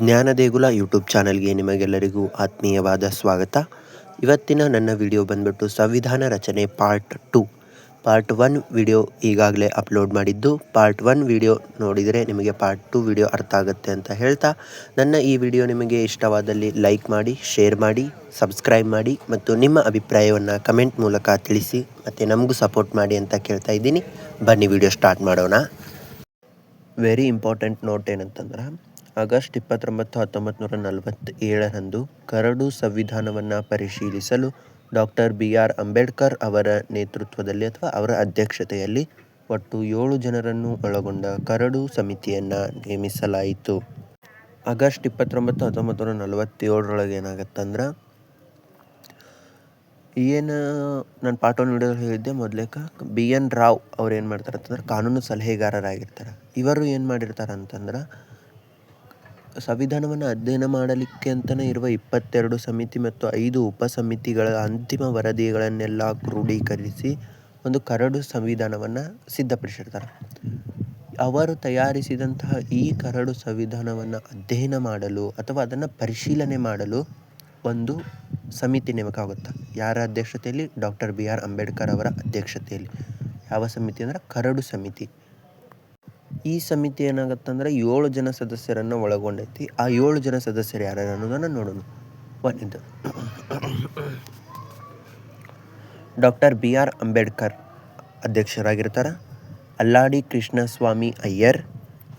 ಜ್ಞಾನದೇಗುಲ YouTube ಚಾನಲ್ಗೆ ನಿಮಗೆಲ್ಲರಿಗೂ ಆತ್ಮೀಯವಾದ ಸ್ವಾಗತ. ಇವತ್ತಿನ ನನ್ನ ವಿಡಿಯೋ ಬಂದ್ಬಿಟ್ಟು ಸಂವಿಧಾನ ರಚನೆ part two. Part one video ಈಗಾಗಲೇ ಅಪ್ಲೋಡ್ ಮಾಡಿದ್ದು. ಪಾರ್ಟ್ ಒನ್ ವಿಡಿಯೋ ನೋಡಿದರೆ ನಿಮಗೆ ಪಾರ್ಟ್ ಟು ವಿಡಿಯೋ ಅರ್ಥ ಆಗುತ್ತೆ ಅಂತ ಹೇಳ್ತಾ. ನನ್ನ ಈ ವಿಡಿಯೋ ನಿಮಗೆ ಇಷ್ಟವಾದಲ್ಲಿ ಲೈಕ್ ಮಾಡಿ, ಶೇರ್ ಮಾಡಿ, ಸಬ್ಸ್ಕ್ರೈಬ್ ಮಾಡಿ ಮತ್ತು ನಿಮ್ಮ ಅಭಿಪ್ರಾಯವನ್ನು ಕಮೆಂಟ್ ಮೂಲಕ ತಿಳಿಸಿ ಮತ್ತು ನಮಗೂ ಸಪೋರ್ಟ್ ಮಾಡಿ ಅಂತ ಕೇಳ್ತಾ ಇದ್ದೀನಿ. ಬನ್ನಿ ವಿಡಿಯೋ ಸ್ಟಾರ್ಟ್ ಮಾಡೋಣ. ವೆರಿ ಇಂಪಾರ್ಟೆಂಟ್ ನೋಟ್ ಏನಂತಂದ್ರೆ ಆಗಸ್ಟ್ ಇಪ್ಪತ್ತೊಂಬತ್ತು ಹತ್ತೊಂಬತ್ತು ನೂರ ನಲವತ್ತೇಳರಂದು ಕರಡು ಸಂವಿಧಾನವನ್ನು ಪರಿಶೀಲಿಸಲು ಡಾಕ್ಟರ್ ಬಿ ಆರ್ ಅಂಬೇಡ್ಕರ್ ಅವರ ನೇತೃತ್ವದಲ್ಲಿ ಅಥವಾ ಅವರ ಅಧ್ಯಕ್ಷತೆಯಲ್ಲಿ ಒಟ್ಟು ಏಳು ಜನರನ್ನು ಒಳಗೊಂಡ ಕರಡು ಸಮಿತಿಯನ್ನು ನೇಮಿಸಲಾಯಿತು. ಆಗಸ್ಟ್ ಇಪ್ಪತ್ತೊಂಬತ್ತು ಹತ್ತೊಂಬತ್ತು ನೂರ ನಲವತ್ತೇಳರೊಳಗೆ ಏನಾಗತ್ತಂದ್ರೆ, ಏನು ನಾನು ಪಾಠ ಒಂದು ಹೇಳಿದ್ದೆ ಮೊದಲೇಕ ಬಿ ಎನ್ ರಾವ್ ಅವ್ರು ಏನು ಮಾಡ್ತಾರೆ ಅಂತಂದ್ರೆ ಕಾನೂನು ಸಲಹೆಗಾರರಾಗಿರ್ತಾರೆ. ಇವರು ಏನು ಮಾಡಿರ್ತಾರೆ ಅಂತಂದ್ರೆ ಸಂವಿಧಾನವನ್ನು ಅಧ್ಯಯನ ಮಾಡಲಿಕ್ಕೆ ಅಂತಲೇ ಇರುವ ಇಪ್ಪತ್ತೆರಡು ಸಮಿತಿ ಮತ್ತು ಐದು ಉಪ ಸಮಿತಿಗಳ ಅಂತಿಮ ವರದಿಗಳನ್ನೆಲ್ಲ ಕ್ರೋಢೀಕರಿಸಿ ಒಂದು ಕರಡು ಸಂವಿಧಾನವನ್ನು ಸಿದ್ಧಪಡಿಸಿರ್ತಾರೆ. ಅವರು ತಯಾರಿಸಿದಂತಹ ಈ ಕರಡು ಸಂವಿಧಾನವನ್ನು ಅಧ್ಯಯನ ಮಾಡಲು ಅಥವಾ ಅದನ್ನು ಪರಿಶೀಲನೆ ಮಾಡಲು ಒಂದು ಸಮಿತಿ ನೇಮಕ ಆಗುತ್ತೆ ಯಾರ ಅಧ್ಯಕ್ಷತೆಯಲ್ಲಿ? ಡಾಕ್ಟರ್ ಬಿ ಆರ್ ಅಂಬೇಡ್ಕರ್ ಅವರ ಅಧ್ಯಕ್ಷತೆಯಲ್ಲಿ. ಯಾವ ಸಮಿತಿ ಅಂದರೆ ಕರಡು ಸಮಿತಿ. ಈ ಸಮಿತಿ ಏನಾಗುತ್ತಂದ್ರೆ ಏಳು ಜನ ಸದಸ್ಯರನ್ನು ಒಳಗೊಂಡೈತಿ. ಆ ಏಳು ಜನ ಸದಸ್ಯರು ಯಾರ್ಯಾರು ಅನ್ನೋದನ್ನು ನೋಡೋಣ. ಒಂದಿದ್ದು doctor B R Ambedkar ಅಧ್ಯಕ್ಷರಾಗಿರ್ತಾರೆ. Alladi Krishnaswami Iyer,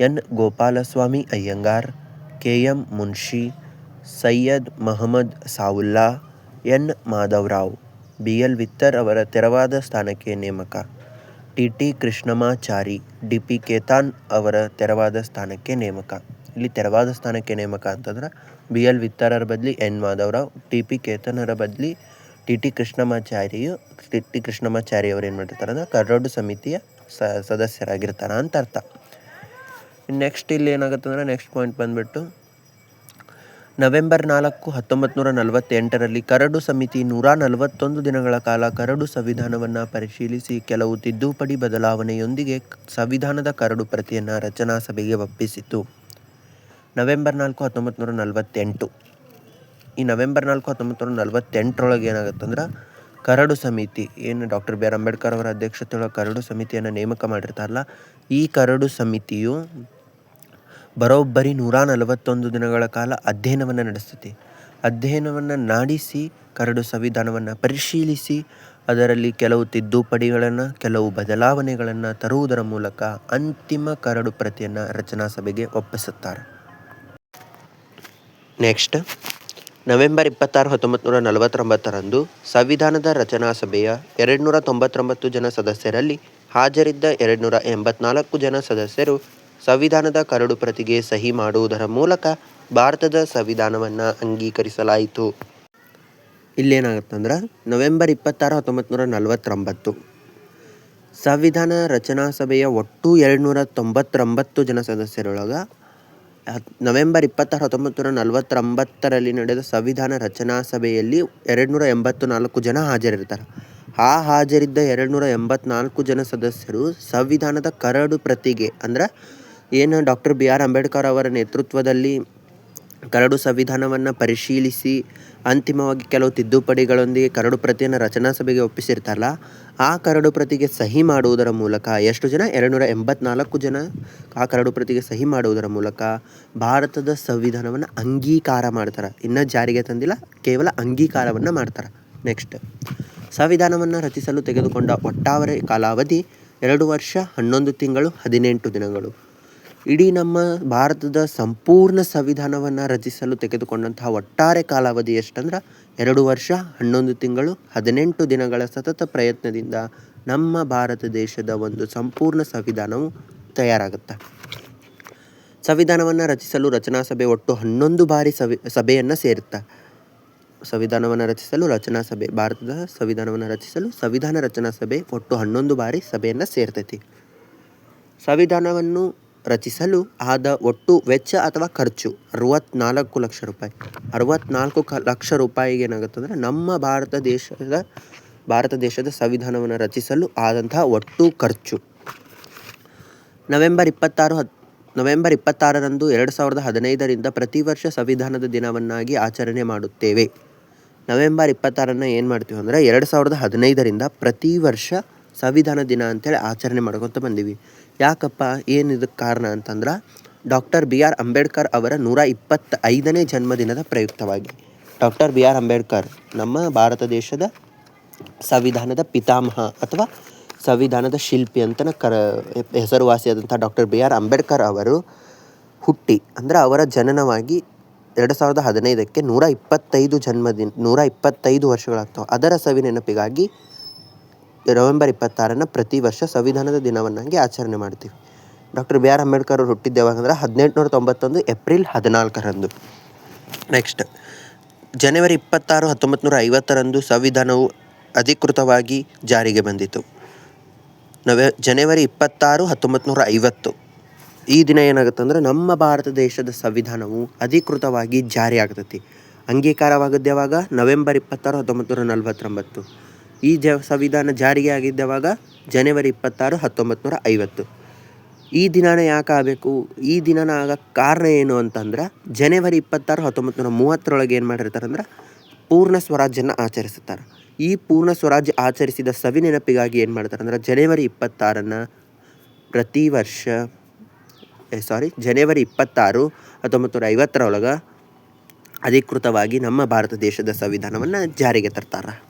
N Gopalaswami Ayyangar, K M Munshi, Syed Mohammad Saadulla, N Madhavrao, B L Mitter ಅವರ ತೆರವಾದ ಸ್ಥಾನಕ್ಕೆ ನೇಮಕ. T T Krishnamachari, D P Khaitan ಅವರ ತೆರವಾದ ಸ್ಥಾನಕ್ಕೆ ನೇಮಕ. ಇಲ್ಲಿ ತೆರವಾದ ಸ್ಥಾನಕ್ಕೆ ನೇಮಕ ಅಂತಂದ್ರೆ ಬಿ ಎಲ್ ವಿತ್ತರರ ಬದಲಿ ಎನ್ ಮಾಧವರಾವ್, ಟಿ ಪಿ ಕೇತನರ ಬದಲಿ ಟಿ ಟಿ ಕೃಷ್ಣಮಾಚಾರಿಯು, ಟಿ ಟಿ ಕೃಷ್ಣಮಾಚಾರಿ ಅವರು ಏನು ಮಾಡಿರ್ತಾರೆ ಅಂದ್ರೆ ಕರಡು ಸಮಿತಿಯ ಸ ಸದಸ್ಯರಾಗಿರ್ತಾರೆ ಅಂತ ಅರ್ಥ. ನೆಕ್ಸ್ಟ್ ಇಲ್ಲಿ ಏನಾಗುತ್ತೆ ಅಂದರೆ ನೆಕ್ಸ್ಟ್ ಪಾಯಿಂಟ್ ಬಂದುಬಿಟ್ಟು ನವೆಂಬರ್ ನಾಲ್ಕು ಹತ್ತೊಂಬತ್ತು ನೂರ ನಲವತ್ತೆಂಟರಲ್ಲಿ ಕರಡು ಸಮಿತಿ ನೂರ ನಲವತ್ತೊಂದು ದಿನಗಳ ಕಾಲ ಕರಡು ಸಂವಿಧಾನವನ್ನು ಪರಿಶೀಲಿಸಿ ಕೆಲವು ತಿದ್ದುಪಡಿ ಬದಲಾವಣೆಯೊಂದಿಗೆ ಸಂವಿಧಾನದ ಕರಡು ಪ್ರತಿಯನ್ನು ರಚನಾ ಸಭೆಗೆ ಒಪ್ಪಿಸಿತು ನವೆಂಬರ್ ನಾಲ್ಕು ಹತ್ತೊಂಬತ್ತು ನೂರ ನಲವತ್ತೆಂಟು. ಈ ನವೆಂಬರ್ ನಾಲ್ಕು ಹತ್ತೊಂಬತ್ತು ನೂರ ನಲವತ್ತೆಂಟರೊಳಗೆ ಏನಾಗುತ್ತಂದ್ರೆ ಕರಡು ಸಮಿತಿ, ಏನು ಡಾಕ್ಟರ್ ಬಿ ಆರ್ ಅಂಬೇಡ್ಕರ್ ಅವರ ಅಧ್ಯಕ್ಷತೆಯೊಳಗೆ ಕರಡು ಸಮಿತಿಯನ್ನು ನೇಮಕ ಮಾಡಿರ್ತಾರಲ್ಲ, ಈ ಕರಡು ಸಮಿತಿಯು ಬರೋಬ್ಬರಿ ನೂರ ನಲವತ್ತೊಂದು ದಿನಗಳ ಕಾಲ ಅಧ್ಯಯನವನ್ನು ನಡೆಸ್ತತಿ. ಅಧ್ಯಯನವನ್ನು ನಾಡಿಸಿ, ಕರಡು ಸಂವಿಧಾನವನ್ನು ಪರಿಶೀಲಿಸಿ, ಅದರಲ್ಲಿ ಕೆಲವು ತಿದ್ದುಪಡಿಗಳನ್ನು, ಕೆಲವು ಬದಲಾವಣೆಗಳನ್ನು ತರುವುದರ ಮೂಲಕ ಅಂತಿಮ ಕರಡು ಪ್ರತಿಯನ್ನು ರಚನಾ ಸಭೆಗೆ ಒಪ್ಪಿಸುತ್ತಾರೆ. ನೆಕ್ಸ್ಟ್, ನವೆಂಬರ್ ಇಪ್ಪತ್ತಾರು ಹತ್ತೊಂಬತ್ತು ನೂರ ನಲವತ್ತೊಂಬತ್ತರಂದು ಸಂವಿಧಾನದ ರಚನಾ ಸಭೆಯ ಎರಡು ನೂರ ತೊಂಬತ್ತೊಂಬತ್ತು ಜನ ಸದಸ್ಯರಲ್ಲಿ ಹಾಜರಿದ್ದ ಎರಡು ನೂರ ಎಂಬತ್ನಾಲ್ಕು ಜನ ಸದಸ್ಯರು ಸಂವಿಧಾನದ ಕರಡು ಪ್ರತಿಗೆ ಸಹಿ ಮಾಡುವುದರ ಮೂಲಕ ಭಾರತದ ಸಂವಿಧಾನವನ್ನು ಅಂಗೀಕರಿಸಲಾಯಿತು. ಇಲ್ಲೇನಾಗತ್ತಂದ್ರೆ ನವೆಂಬರ್ ಇಪ್ಪತ್ತಾರು ಹತ್ತೊಂಬತ್ತು ನೂರ ನಲವತ್ತೊಂಬತ್ತು ಸಂವಿಧಾನ ರಚನಾ ಸಭೆಯ ಒಟ್ಟು ಎರಡುನೂರ ತೊಂಬತ್ತೊಂಬತ್ತು ಜನ ಸದಸ್ಯರೊಳಗೆ ನವೆಂಬರ್ ಇಪ್ಪತ್ತಾರು ಹತ್ತೊಂಬತ್ತು ನೂರ ನಲವತ್ತೊಂಬತ್ತರಲ್ಲಿ ನಡೆದ ಸಂವಿಧಾನ ರಚನಾ ಸಭೆಯಲ್ಲಿ ಎರಡುನೂರ ಎಂಬತ್ತು ನಾಲ್ಕು ಜನ ಹಾಜರಿರ್ತಾರೆ. ಆ ಹಾಜರಿದ್ದ ಎರಡುನೂರ ಎಂಬತ್ನಾಲ್ಕು ಜನ ಸದಸ್ಯರು ಸಂವಿಧಾನದ ಕರಡು ಪ್ರತಿಗೆ ಅಂದ್ರೆ ಏನು ಡಾಕ್ಟರ್ ಬಿ ಆರ್ ಅಂಬೇಡ್ಕರ್ ಅವರ ನೇತೃತ್ವದಲ್ಲಿ ಕರಡು ಸಂವಿಧಾನವನ್ನು ಪರಿಶೀಲಿಸಿ ಅಂತಿಮವಾಗಿ ಕೆಲವು ತಿದ್ದುಪಡಿಗಳೊಂದಿಗೆ ಕರಡು ಪ್ರತಿಯನ್ನು ರಚನಾ ಸಭೆಗೆ ಒಪ್ಪಿಸಿರ್ತಾರಲ್ಲ, ಆ ಕರಡು ಪ್ರತಿಗೆ ಸಹಿ ಮಾಡುವುದರ ಮೂಲಕ ಎಷ್ಟು ಜನ? ಎರಡು ನೂರ ಎಂಬತ್ನಾಲ್ಕು ಜನ ಆ ಕರಡು ಪ್ರತಿಗೆ ಸಹಿ ಮಾಡುವುದರ ಮೂಲಕ ಭಾರತದ ಸಂವಿಧಾನವನ್ನು ಅಂಗೀಕಾರ ಮಾಡ್ತಾರೆ. ಇನ್ನೂ ಜಾರಿಗೆ ತಂದಿಲ್ಲ, ಕೇವಲ ಅಂಗೀಕಾರವನ್ನು ಮಾಡ್ತಾರೆ. ನೆಕ್ಸ್ಟ್. ಸಂವಿಧಾನವನ್ನು ರಚಿಸಲು ತೆಗೆದುಕೊಂಡ ಒಟ್ಟಾವರೆ ಕಾಲಾವಧಿ ಎರಡು ವರ್ಷ ಹನ್ನೊಂದು ತಿಂಗಳು ಹದಿನೆಂಟು ದಿನಗಳು. ಇಡೀ ನಮ್ಮ ಭಾರತದ ಸಂಪೂರ್ಣ ಸಂವಿಧಾನವನ್ನು ರಚಿಸಲು ತೆಗೆದುಕೊಂಡಂತಹ ಒಟ್ಟಾರೆ ಕಾಲಾವಧಿ ಎಷ್ಟಂದ್ರೆ? ಎರಡು ವರ್ಷ, ಹನ್ನೊಂದು ತಿಂಗಳು, ಹದಿನೆಂಟು ದಿನಗಳ ಸತತ ಪ್ರಯತ್ನದಿಂದ ನಮ್ಮ ಭಾರತ ದೇಶದ ಒಂದು ಸಂಪೂರ್ಣ ಸಂವಿಧಾನವು ತಯಾರಾಗುತ್ತೆ. ಸಂವಿಧಾನವನ್ನು ರಚಿಸಲು ರಚನಾ ಸಭೆ ಒಟ್ಟು ಹನ್ನೊಂದು ಬಾರಿ ಸವಿ, ಸಭೆಯನ್ನು ಸೇರುತ್ತೆ. ಸಂವಿಧಾನವನ್ನು ರಚಿಸಲು ರಚನಾ ಸಭೆ, ಭಾರತದ ಸಂವಿಧಾನವನ್ನು ರಚಿಸಲು ಸಂವಿಧಾನ ರಚನಾ ಸಭೆ ಒಟ್ಟು ಹನ್ನೊಂದು ಬಾರಿ ಸಭೆಯನ್ನು ಸೇರ್ತೈತಿ. ಸಂವಿಧಾನವನ್ನು ರಚಿಸಲು ಆದ ಒಟ್ಟು ವೆಚ್ಚ ಅಥವಾ ಖರ್ಚು? ಅರವತ್ನಾಲ್ಕು ಲಕ್ಷ ರೂಪಾಯಿ. ಅರವತ್ನಾಲ್ಕು ಕ, ಲಕ್ಷ ರೂಪಾಯಿಗೆ ಏನಾಗುತ್ತೆ ಅಂದರೆ ನಮ್ಮ ಭಾರತ ದೇಶದ ಭಾರತ ದೇಶದ ಸಂವಿಧಾನವನ್ನು ರಚಿಸಲು ಆದಂತಹ ಒಟ್ಟು ಖರ್ಚು. ನವೆಂಬರ್ ಇಪ್ಪತ್ತಾರು ಹತ್ ನವೆಂಬರ್ ಇಪ್ಪತ್ತಾರರಂದು ಎರಡು ಸಾವಿರದ ಹದಿನೈದರಿಂದ ಪ್ರತಿ ವರ್ಷ ಸಂವಿಧಾನದ ದಿನವನ್ನಾಗಿ ಆಚರಣೆ ಮಾಡುತ್ತೇವೆ. ನವೆಂಬರ್ ಇಪ್ಪತ್ತಾರನ್ನು ಏನು ಮಾಡ್ತೀವಿ ಅಂದರೆ ಎರಡು ಸಾವಿರದ ಹದಿನೈದರಿಂದ ಪ್ರತಿ ವರ್ಷ ಸಂವಿಧಾನ ದಿನ ಅಂತೇಳಿ ಆಚರಣೆ ಮಾಡ್ಕೊತ ಬಂದೀವಿ. ಯಾಕಪ್ಪ, ಏನು ಇದಕ್ಕೆ ಕಾರಣ ಅಂತಂದ್ರೆ ಡಾಕ್ಟರ್ ಬಿ ಆರ್ ಅಂಬೇಡ್ಕರ್ ಅವರ ನೂರ ಇಪ್ಪತ್ತೈದನೇ ಜನ್ಮದಿನದ ಪ್ರಯುಕ್ತವಾಗಿ. ಡಾಕ್ಟರ್ ಬಿ ಆರ್ ಅಂಬೇಡ್ಕರ್ ನಮ್ಮ ಭಾರತ ದೇಶದ ಸಂವಿಧಾನದ ಪಿತಾಮಹ ಅಥವಾ ಸಂವಿಧಾನದ ಶಿಲ್ಪಿ ಅಂತ ಕರ, ಹೆಸರುವಾಸಿಯಾದಂಥ ಡಾಕ್ಟರ್ ಬಿ ಆರ್ ಅಂಬೇಡ್ಕರ್ ಅವರು ಹುಟ್ಟಿ, ಅಂದರೆ ಅವರ ಜನನವಾಗಿ ಎರಡು ಸಾವಿರದ ಹದಿನೈದಕ್ಕೆ ನೂರ ಇಪ್ಪತ್ತೈದು ಜನ್ಮದಿನ, ನೂರ ಇಪ್ಪತ್ತೈದು ವರ್ಷಗಳಾಗ್ತವೆ. ಅದರ ಸವಿ ನೆನಪಿಗಾಗಿ ನವೆಂಬರ್ ಇಪ್ಪತ್ತಾರನ್ನು ಪ್ರತಿ ವರ್ಷ ಸಂವಿಧಾನದ ದಿನವನ್ನಾಗಿ ಆಚರಣೆ ಮಾಡ್ತೀವಿ. ಡಾಕ್ಟರ್ ಬಿ ಆರ್ ಅಂಬೇಡ್ಕರ್ ಅವರು ಹುಟ್ಟಿದ್ದು ಯಾವಾಗಂದ್ರೆ ಹದಿನೆಂಟುನೂರ ತೊಂಬತ್ತೊಂದು ಏಪ್ರಿಲ್ ಹದಿನಾಲ್ಕರಂದು. ನೆಕ್ಸ್ಟ್, ಜನವರಿ ಇಪ್ಪತ್ತಾರು ಹತ್ತೊಂಬತ್ತು ನೂರ ಐವತ್ತರಂದು ಸಂವಿಧಾನವು ಅಧಿಕೃತವಾಗಿ ಜಾರಿಗೆ ಬಂದಿತು. ನವೆ, ಜನವರಿ ಇಪ್ಪತ್ತಾರು ಹತ್ತೊಂಬತ್ತು ನೂರ ಐವತ್ತು ಈ ದಿನ ಏನಾಗುತ್ತೆ ಅಂದ್ರೆ ನಮ್ಮ ಭಾರತ ದೇಶದ ಸಂವಿಧಾನವು ಅಧಿಕೃತವಾಗಿ ಜಾರಿ ಆಗ್ತೈತಿ ಅಂಗೀಕಾರವಾಗದ್ಯಾವಾಗ ನವೆಂಬರ್ ಇಪ್ಪತ್ತಾರು ಹತ್ತೊಂಬತ್ತು ನೂರ ನಲ್ವತ್ತೊಂಬತ್ತು. ಈ ಜ ಸಂವಿಧಾನ ಜಾರಿಗೆ ಆಗಿದ್ದವಾಗ ಜನವರಿ ಇಪ್ಪತ್ತಾರು ಹತ್ತೊಂಬತ್ತು ನೂರ ಐವತ್ತು. ಈ ದಿನಾನ ಯಾಕೆ ಆಗಬೇಕು? ಈ ದಿನಾನ ಆಗಕ್ಕೆ ಕಾರಣ ಏನು ಅಂತಂದ್ರೆ, ಜನವರಿ ಇಪ್ಪತ್ತಾರು ಹತ್ತೊಂಬತ್ತು ನೂರ ಮೂವತ್ತರೊಳಗೆ ಏನು ಮಾಡಿರ್ತಾರೆ ಅಂದ್ರೆ ಪೂರ್ಣ ಸ್ವರಾಜ್ಯನ ಆಚರಿಸುತ್ತಾರೆ ಈ ಪೂರ್ಣ ಸ್ವರಾಜ್ಯ ಆಚರಿಸಿದ ಸವಿ ನೆನಪಿಗಾಗಿ ಏನು ಮಾಡ್ತಾರೆ ಅಂದ್ರೆ ಜನವರಿ ಇಪ್ಪತ್ತಾರನ್ನು ಪ್ರತಿ ವರ್ಷ ಸಾರಿ ಜನವರಿ ಇಪ್ಪತ್ತಾರು ಹತ್ತೊಂಬತ್ತು ನೂರ ಐವತ್ತರೊಳಗೆ ಅಧಿಕೃತವಾಗಿ ನಮ್ಮ ಭಾರತ ದೇಶದ ಸಂವಿಧಾನವನ್ನು ಜಾರಿಗೆ ತರ್ತಾರೆ.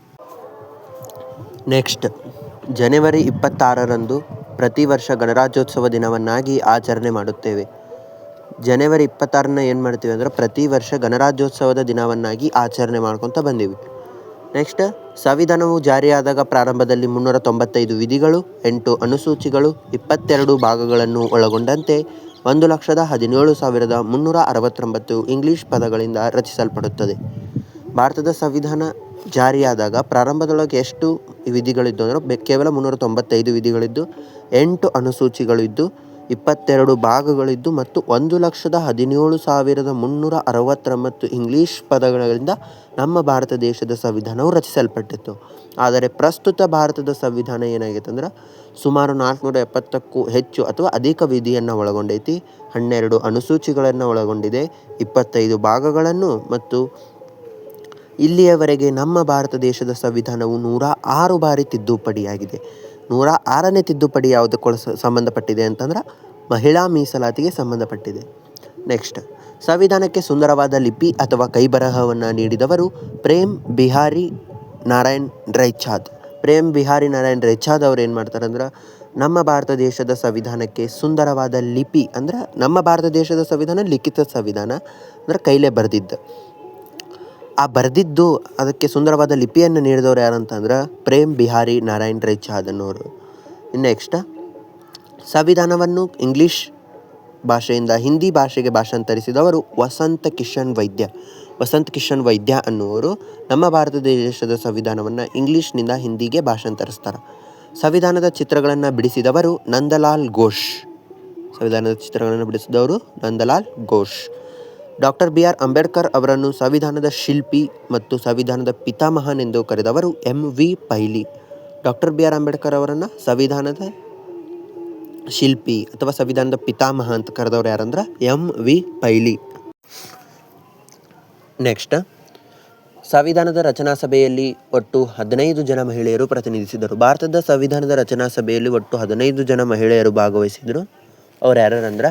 ನೆಕ್ಸ್ಟ್ ಜನವರಿ ಇಪ್ಪತ್ತಾರರಂದು ಪ್ರತಿ ವರ್ಷ ಗಣರಾಜ್ಯೋತ್ಸವ ದಿನವನ್ನಾಗಿ ಆಚರಣೆ ಮಾಡುತ್ತೇವೆ. ಜನವರಿ ಇಪ್ಪತ್ತಾರನ್ನ ಏನು ಮಾಡ್ತೀವಿ ಅಂದ್ರೆ ಪ್ರತಿ ವರ್ಷ ಗಣರಾಜ್ಯೋತ್ಸವದ ದಿನವನ್ನಾಗಿ ಆಚರಣೆ ಮಾಡ್ಕೊತ ಬಂದೀವಿ. ನೆಕ್ಸ್ಟ್ ಸಂವಿಧಾನವು ಜಾರಿಯಾದಾಗ ಪ್ರಾರಂಭದಲ್ಲಿ ಮುನ್ನೂರ ತೊಂಬತ್ತೈದು ವಿಧಿಗಳು, ಎಂಟು ಅನುಸೂಚಿಗಳು, ಇಪ್ಪತ್ತೆರಡು ಭಾಗಗಳನ್ನು ಒಳಗೊಂಡಂತೆ ಒಂದು ಲಕ್ಷದ ಹದಿನೇಳು ಸಾವಿರದ ಮುನ್ನೂರ ಅರವತ್ತೊಂಬತ್ತು ಇಂಗ್ಲಿಷ್ ಪದಗಳಿಂದ ರಚಿಸಲ್ಪಡುತ್ತದೆ. ಭಾರತದ ಸಂವಿಧಾನ ಜಾರಿಯಾದಾಗ ಪ್ರಾರಂಭದೊಳಗೆ ಎಷ್ಟು ವಿಧಿಗಳಿದ್ದು ಅಂದ್ರೆ ಕೇವಲ ಮುನ್ನೂರ ತೊಂಬತ್ತೈದು ವಿಧಿಗಳಿದ್ದು, ಎಂಟು ಅನುಸೂಚಿಗಳಿದ್ದು, ಇಪ್ಪತ್ತೆರಡು ಭಾಗಗಳಿದ್ದು ಮತ್ತು ಒಂದು ಲಕ್ಷದ ಹದಿನೇಳು ಸಾವಿರದ ಮುನ್ನೂರ ಅರವತ್ತೊಂಬತ್ತು ಇಂಗ್ಲೀಷ್ ಪದಗಳಿಂದ ನಮ್ಮ ಭಾರತ ದೇಶದ ಸಂವಿಧಾನವು ರಚಿಸಲ್ಪಟ್ಟಿತ್ತು. ಆದರೆ ಪ್ರಸ್ತುತ ಭಾರತದ ಸಂವಿಧಾನ ಏನಾಗೈತೆ ಅಂದ್ರೆ ಸುಮಾರು ನಾಲ್ಕುನೂರ ಎಪ್ಪತ್ತಕ್ಕೂ ಹೆಚ್ಚು ಅಥವಾ ಅಧಿಕ ವಿಧಿಯನ್ನು ಒಳಗೊಂಡೈತಿ. ಹನ್ನೆರಡು ಅನುಸೂಚಿಗಳನ್ನು ಒಳಗೊಂಡಿದೆ. ಇಪ್ಪತ್ತೈದು ಭಾಗಗಳನ್ನು ಮತ್ತು ಇಲ್ಲಿಯವರೆಗೆ ನಮ್ಮ ಭಾರತ ದೇಶದ ಸಂವಿಧಾನವು ನೂರ ಆರು ಬಾರಿ ತಿದ್ದುಪಡಿಯಾಗಿದೆ. ನೂರ ಆರನೇ ತಿದ್ದುಪಡಿ ಯಾವುದಕ್ಕೆ ಸಂಬಂಧಪಟ್ಟಿದೆ ಅಂತಂದ್ರೆ ಮಹಿಳಾ ಮೀಸಲಾತಿಗೆ ಸಂಬಂಧಪಟ್ಟಿದೆ. ನೆಕ್ಸ್ಟ್, ಸಂವಿಧಾನಕ್ಕೆ ಸುಂದರವಾದ ಲಿಪಿ ಅಥವಾ ಕೈಬರಹವನ್ನು ನೀಡಿದವರು ಪ್ರೇಮ್ ಬಿಹಾರಿ ನಾರಾಯಣ್ ರೈಚಾದ್. ಪ್ರೇಮ್ ಬಿಹಾರಿ ನಾರಾಯಣ್ ರೈಚಾದ್ ಅವ್ರು ಏನು ಮಾಡ್ತಾರೆ ಅಂದ್ರೆ, ನಮ್ಮ ಭಾರತ ದೇಶದ ಸಂವಿಧಾನಕ್ಕೆ ಸುಂದರವಾದ ಲಿಪಿ ಅಂದ್ರೆ ನಮ್ಮ ಭಾರತ ದೇಶದ ಸಂವಿಧಾನ, ಲಿಖಿತ ಸಂವಿಧಾನ ಅಂದ್ರೆ ಕೈಲೇ ಬರೆದಿದ್ದು. ಆ ಬರೆದಿದ್ದು ಅದಕ್ಕೆ ಸುಂದರವಾದ ಲಿಪಿಯನ್ನು ನೀಡಿದವರು ಯಾರಂತಂದ್ರೆ ಪ್ರೇಮ್ ಬಿಹಾರಿ ನಾರಾಯಣ್ ರೈ ಅನ್ನೋರು ನೆಕ್ಸ್ಟ ಸಂವಿಧಾನವನ್ನು ಇಂಗ್ಲೀಷ್ ಭಾಷೆಯಿಂದ ಹಿಂದಿ ಭಾಷೆಗೆ ಭಾಷಾಂತರಿಸಿದವರು ವಸಂತ ಕಿಶನ್ ವೈದ್ಯ. ವಸಂತ ಕಿಶನ್ ವೈದ್ಯ ಅನ್ನುವರು ನಮ್ಮ ಭಾರತ ದೇಶದ ಸಂವಿಧಾನವನ್ನು ಇಂಗ್ಲೀಷ್ನಿಂದ ಹಿಂದಿಗೆ ಭಾಷಾಂತರಿಸ್ತಾರೆ. ಸಂವಿಧಾನದ ಚಿತ್ರಗಳನ್ನು ಬಿಡಿಸಿದವರು ನಂದಲಾಲ್ ಘೋಷ್. ಸಂವಿಧಾನದ ಚಿತ್ರಗಳನ್ನು ಬಿಡಿಸಿದವರು Nandalal Ghosh. Doctor B R Ambedkar ಅವರನ್ನು ಸಂವಿಧಾನದ ಶಿಲ್ಪಿ ಮತ್ತು ಸಂವಿಧಾನದ ಪಿತಾಮಹನೆಂದು ಕರೆದವರು M V Pylee. Doctor B R Ambedkar ಅವರನ್ನು ಸಂವಿಧಾನದ ಶಿಲ್ಪಿ ಅಥವಾ ಸಂವಿಧಾನದ ಪಿತಾಮಹ ಅಂತ ಕರೆದವ್ರು ಯಾರಂದ್ರೆ ಎಂ ವಿ ಪೈಲಿ. ನೆಕ್ಸ್ಟ್, ಸಂವಿಧಾನದ ರಚನಾ ಸಭೆಯಲ್ಲಿ ಒಟ್ಟು ಹದಿನೈದು ಜನ ಮಹಿಳೆಯರು ಪ್ರತಿನಿಧಿಸಿದರು. ಭಾರತದ ಸಂವಿಧಾನದ ರಚನಾ ಸಭೆಯಲ್ಲಿ ಒಟ್ಟು ಹದಿನೈದು ಜನ ಮಹಿಳೆಯರು ಭಾಗವಹಿಸಿದರು. ಅವ್ರು ಯಾರ್ಯಾರಂದ್ರೆ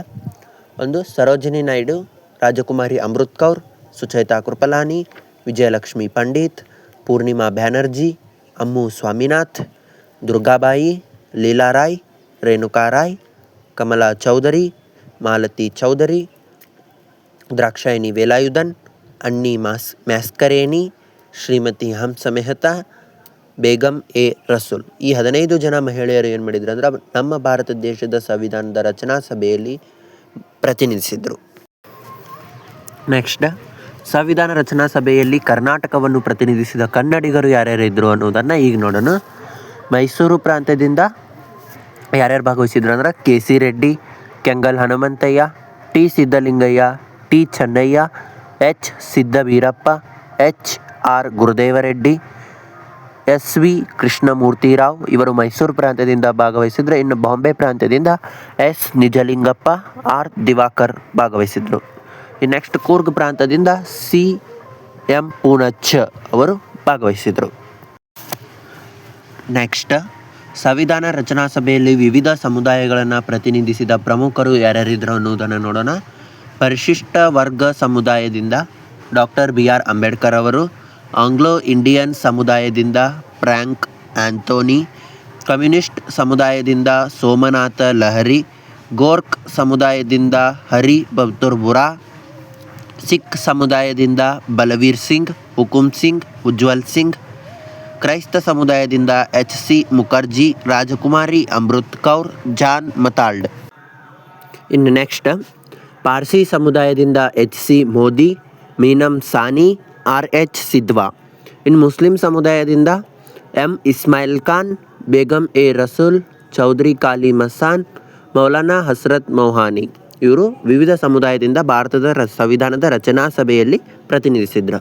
ಒಂದು ಸರೋಜಿನಿ ನಾಯ್ಡು ರಾಜಕುಮಾರಿ ಅಮೃತ್ ಕೌರ್, ಸುಚೈತಾ ಕೃಪಲಾನಿ ವಿಜಯಲಕ್ಷ್ಮಿ ಪಂಡಿತ್, ಪೂರ್ಣಿಮಾ ಬ್ಯಾನರ್ಜಿ, ಅಮ್ಮು ಸ್ವಾಮಿನಾಥ್, ದುರ್ಗಾಬಾಯಿ, ಲೀಲಾ ರಾಯ್, ರೇಣುಕಾ ರಾಯ್, ಕಮಲಾ ಚೌಧರಿ, ಮಾಲತಿ ಚೌಧರಿ, ದ್ರಾಕ್ಷಾಯಿಣಿ ವೇಲಾಯುಧನ್ ಅನ್ನಿ ಮಾಸ್, ಮ್ಯಾಸ್ಕರೇಣಿ, ಶ್ರೀಮತಿ ಹಂಸ ಮೆಹ್ತಾ, ಬೇಗಂ ಎ ರಸೂಲ್. ಈ ಹದಿನೈದು ಜನ ಮಹಿಳೆಯರು ಏನು ಮಾಡಿದ್ರು ಅಂದ್ರೆ, ನಮ್ಮ ಭಾರತ ದೇಶದ ಸಂವಿಧಾನದ ರಚನಾ ಸಭೆಯಲ್ಲಿ ಪ್ರತಿನಿಧಿಸಿದರು. ನೆಕ್ಸ್ಟ್ ಸಂವಿಧಾನ ರಚನಾ ಸಭೆಯಲ್ಲಿ ಕರ್ನಾಟಕವನ್ನು ಪ್ರತಿನಿಧಿಸಿದ ಕನ್ನಡಿಗರು ಯಾರ್ಯಾರು ಇದ್ದರು ಅನ್ನೋದನ್ನು ಈಗ ನೋಡೋಣ. ಮೈಸೂರು ಪ್ರಾಂತ್ಯದಿಂದ ಯಾರ್ಯಾರು ಭಾಗವಹಿಸಿದ್ರು ಅಂದ್ರೆ K C Reddy, Kengal Hanumanthaiya, T Siddalingaiah T Channaiah, H Siddaveerappa H R Gurudevreddy, S V Krishnamurthyrao ಇವರು ಮೈಸೂರು ಪ್ರಾಂತ್ಯದಿಂದ ಭಾಗವಹಿಸಿದ್ರು. ಇನ್ನು ಬಾಂಬೆ ಪ್ರಾಂತ್ಯದಿಂದ ಎಸ್ ನಿಜಲಿಂಗಪ್ಪ, ಆರ್ ದಿವಾಕರ್ ಭಾಗವಹಿಸಿದ್ರು. ಇನ್ನು ನೆಕ್ಸ್ಟ್ ಕೂರ್ಗ್ ಪ್ರಾಂತದಿಂದ ಸಿ ಎಂ ಪೂನಚ್ಚ ಅವರು ಭಾಗವಹಿಸಿದರು. ನೆಕ್ಸ್ಟ್ ಸಂವಿಧಾನ ರಚನಾ ಸಭೆಯಲ್ಲಿ ವಿವಿಧ ಸಮುದಾಯಗಳನ್ನು ಪ್ರತಿನಿಧಿಸಿದ ಪ್ರಮುಖರು ಯಾರ್ಯಾರಿದ್ರು ಅನ್ನೋದನ್ನು ನೋಡೋಣ. ಪರಿಶಿಷ್ಟ ವರ್ಗ ಸಮುದಾಯದಿಂದ ಡಾಕ್ಟರ್ ಬಿ ಆರ್ ಅಂಬೇಡ್ಕರ್ ಅವರು, ಆಂಗ್ಲೋ ಇಂಡಿಯನ್ ಸಮುದಾಯದಿಂದ ಫ್ರ್ಯಾಂಕ್ ಆಂಥೋನಿ, ಕಮ್ಯುನಿಸ್ಟ್ ಸಮುದಾಯದಿಂದ ಸೋಮನಾಥ ಲಹರಿ, ಗೋರ್ಕ್ ಸಮುದಾಯದಿಂದ ಹರಿ ಬಬ್ತುರ್ಬುರಾ ಬುರಾ ಸಿಖ್ ಸಮುದಾಯದಿಂದ ಬಲವೀರ್ ಸಿಂಗ್ ಹುಕುಂ ಸಿಂಗ್, ಉಜ್ವಲ್ ಸಿಂಗ್, ಕ್ರೈಸ್ತ ಸಮುದಾಯದಿಂದ H C Mookerjee, Rajkumari Amrit Kaur, John Mathai ಇನ್ನು ನೆಕ್ಸ್ಟ್, ಪಾರ್ಸಿ ಸಮುದಾಯದಿಂದ H C Mody, Minoo Masani, R H Sidhwa. ಇನ್ನು ಮುಸ್ಲಿಂ ಸಮುದಾಯದಿಂದ ಎಂ ಇಸ್ಮಾಯಿಲ್ ಖಾನ್, ಬೇಗಂ ಎ ರಸೂಲ್, ಚೌಧರಿ ಕಾಲಿ ಮಸಾನ್ ಮೌಲಾನಾ ಹಸ್ರತ್ ಮೌಹಾನಿ. ಇವರು ವಿವಿಧ ಸಮುದಾಯದಿಂದ ಭಾರತದ ರ, ಸಂವಿಧಾನದ ರಚನಾ ಸಭೆಯಲ್ಲಿ ಪ್ರತಿನಿಧಿಸಿದ್ರು.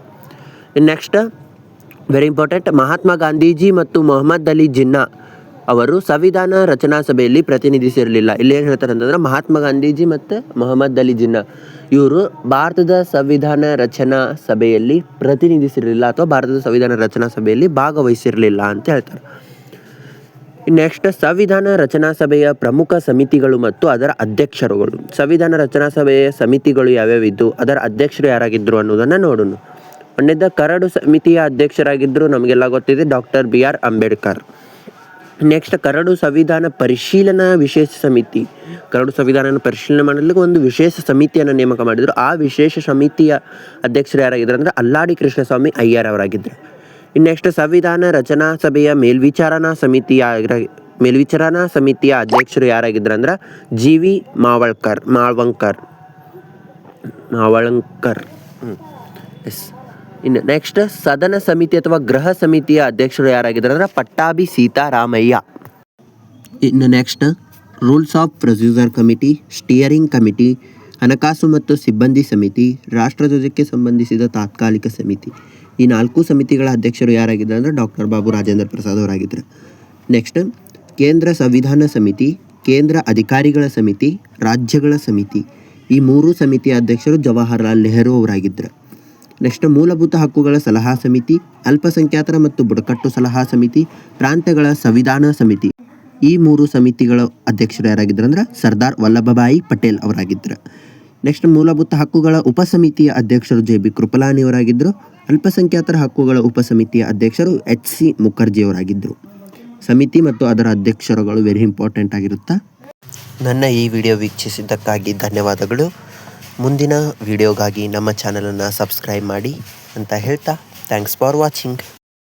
Next very important Mahatma Gandhiji ಮತ್ತು ಮೊಹಮ್ಮದ್ ಅಲಿ ಜಿನ್ನಾ ಅವರು ಸಂವಿಧಾನ ರಚನಾ ಸಭೆಯಲ್ಲಿ ಪ್ರತಿನಿಧಿಸಿರಲಿಲ್ಲ. ಇಲ್ಲಿ ಏನು ಹೇಳ್ತಾರೆ ಅಂತಂದ್ರೆ ಮಹಾತ್ಮ ಗಾಂಧೀಜಿ ಮತ್ತು ಮೊಹಮ್ಮದ್ ಅಲಿ ಜಿನ್ನಾ ಇವರು ಭಾರತದ ಸಂವಿಧಾನ ರಚನಾ ಸಭೆಯಲ್ಲಿ ಪ್ರತಿನಿಧಿಸಿರಲಿಲ್ಲ ಅಥವಾ ಭಾರತದ ಸಂವಿಧಾನ ರಚನಾ ಸಭೆಯಲ್ಲಿ ಭಾಗವಹಿಸಿರಲಿಲ್ಲ ಅಂತ ಹೇಳ್ತಾರೆ. ನೆಕ್ಸ್ಟ್ ಸಂವಿಧಾನ ರಚನಾ ಸಭೆಯ ಪ್ರಮುಖ ಸಮಿತಿಗಳು ಮತ್ತು ಅದರ ಅಧ್ಯಕ್ಷರುಗಳು. ಸಂವಿಧಾನ ರಚನಾ ಸಭೆಯ ಸಮಿತಿಗಳು ಯಾವ್ಯಾವಿದ್ದು ಅದರ ಅಧ್ಯಕ್ಷರು ಯಾರಾಗಿದ್ದರು ಅನ್ನೋದನ್ನು ನೋಡೋಣ. ಒಂದನೇದ, ಕರಡು ಸಮಿತಿಯ ಅಧ್ಯಕ್ಷರಾಗಿದ್ದರು ನಮಗೆಲ್ಲ ಗೊತ್ತಿದೆ, doctor B R Ambedkar. Next curd ಸಂವಿಧಾನ ಪರಿಶೀಲನಾ ವಿಶೇಷ ಸಮಿತಿ. ಕರಡು ಸಂವಿಧಾನ ಪರಿಶೀಲನೆ ಮಾಡಲು ಒಂದು ವಿಶೇಷ ಸಮಿತಿಯನ್ನು ನೇಮಕ ಮಾಡಿದರು. ಆ ವಿಶೇಷ ಸಮಿತಿಯ ಅಧ್ಯಕ್ಷರು ಯಾರಾಗಿದ್ದರು ಅಂದರೆ ಅಲ್ಲಾಡಿ ಕೃಷ್ಣಸ್ವಾಮಿ ಅಯ್ಯರ್ ಅವರಾಗಿದ್ದರು ಇನ್ನು ನೆಕ್ಸ್ಟ್ ಸಂವಿಧಾನ ರಚನಾ ಸಭೆಯ ಮೇಲ್ವಿಚಾರಣಾ ಸಮಿತಿಯ ಮೇಲ್ವಿಚಾರಣಾ ಸಮಿತಿಯ ಅಧ್ಯಕ್ಷರು ಯಾರಾಗಿದ್ರು ಅಂದ್ರೆ G V Mavalankar Mavalankar Mavalankar. Yes. ಇನ್ನು ನೆಕ್ಸ್ಟ್ ಸದನ ಸಮಿತಿ ಅಥವಾ ಗೃಹ ಸಮಿತಿಯ ಅಧ್ಯಕ್ಷರು ಯಾರಾಗಿದ್ದಾರೆ ಅಂದ್ರೆ ಪಟ್ಟಾಭಿ ಸೀತಾರಾಮಯ್ಯ. ಇನ್ನು next rules of procedure committee, steering committee, ಹಣಕಾಸು ಮತ್ತು ಸಿಬ್ಬಂದಿ ಸಮಿತಿ ರಾಷ್ಟ್ರಧ್ವಜಕ್ಕೆ ಸಂಬಂಧಿಸಿದ ತಾತ್ಕಾಲಿಕ ಸಮಿತಿ. ಈ ನಾಲ್ಕು ಸಮಿತಿಗಳ ಅಧ್ಯಕ್ಷರು ಯಾರಾಗಿದ್ದಾರೆ ಅಂದರೆ ಡಾಕ್ಟರ್ ಬಾಬು ರಾಜೇಂದ್ರ ಪ್ರಸಾದ್ ಅವರಾಗಿದ್ದರು. ನೆಕ್ಸ್ಟ್ ಕೇಂದ್ರ ಸಂವಿಧಾನ ಸಮಿತಿ, ಕೇಂದ್ರ ಅಧಿಕಾರಿಗಳ ಸಮಿತಿ, ರಾಜ್ಯಗಳ ಸಮಿತಿ. ಈ ಮೂರು ಸಮಿತಿಯ ಅಧ್ಯಕ್ಷರು ಜವಾಹರ್ಲಾಲ್ ನೆಹರು ಅವರಾಗಿದ್ದರು. ನೆಕ್ಸ್ಟ್ ಮೂಲಭೂತ ಹಕ್ಕುಗಳ ಸಲಹಾ ಸಮಿತಿ, ಅಲ್ಪಸಂಖ್ಯಾತರ ಮತ್ತು ಬುಡಕಟ್ಟು ಸಲಹಾ ಸಮಿತಿ, ಪ್ರಾಂತ್ಯಗಳ ಸಂವಿಧಾನ ಸಮಿತಿ. ಈ ಮೂರು ಸಮಿತಿಗಳ ಅಧ್ಯಕ್ಷರು ಯಾರಾಗಿದ್ದರು ಅಂದ್ರೆ ಸರ್ದಾರ್ ವಲ್ಲಭಭಾಯಿ ಪಟೇಲ್ ಅವರಾಗಿದ್ದರು. ನೆಕ್ಸ್ಟ್ ಮೂಲಭೂತ ಹಕ್ಕುಗಳ ಉಪಸಮಿತಿಯ ಅಧ್ಯಕ್ಷರು ಜೆ ಬಿ ಕೃಪಲಾನಿಯವರಾಗಿದ್ದರು. ಅಲ್ಪಸಂಖ್ಯಾತರ ಹಕ್ಕುಗಳ ಉಪಸಮಿತಿಯ ಅಧ್ಯಕ್ಷರು ಎಚ್ ಸಿ ಮುಖರ್ಜಿಯವರಾಗಿದ್ದರು. ಸಮಿತಿ ಮತ್ತು ಅದರ ಅಧ್ಯಕ್ಷರುಗಳು ವೆರಿ ಇಂಪಾರ್ಟೆಂಟ್ ಆಗಿರುತ್ತಾ? ನನ್ನ ಈ ವಿಡಿಯೋ ವೀಕ್ಷಿಸಿದ್ದಕ್ಕಾಗಿ ಧನ್ಯವಾದಗಳು. ಮುಂದಿನ ವಿಡಿಯೋಗಾಗಿ ನಮ್ಮ ಚಾನಲನ್ನು ಸಬ್ಸ್ಕ್ರೈಬ್ ಮಾಡಿ ಅಂತ ಹೇಳ್ತಾ ಥ್ಯಾಂಕ್ಸ್ ಫಾರ್ ವಾಚಿಂಗ್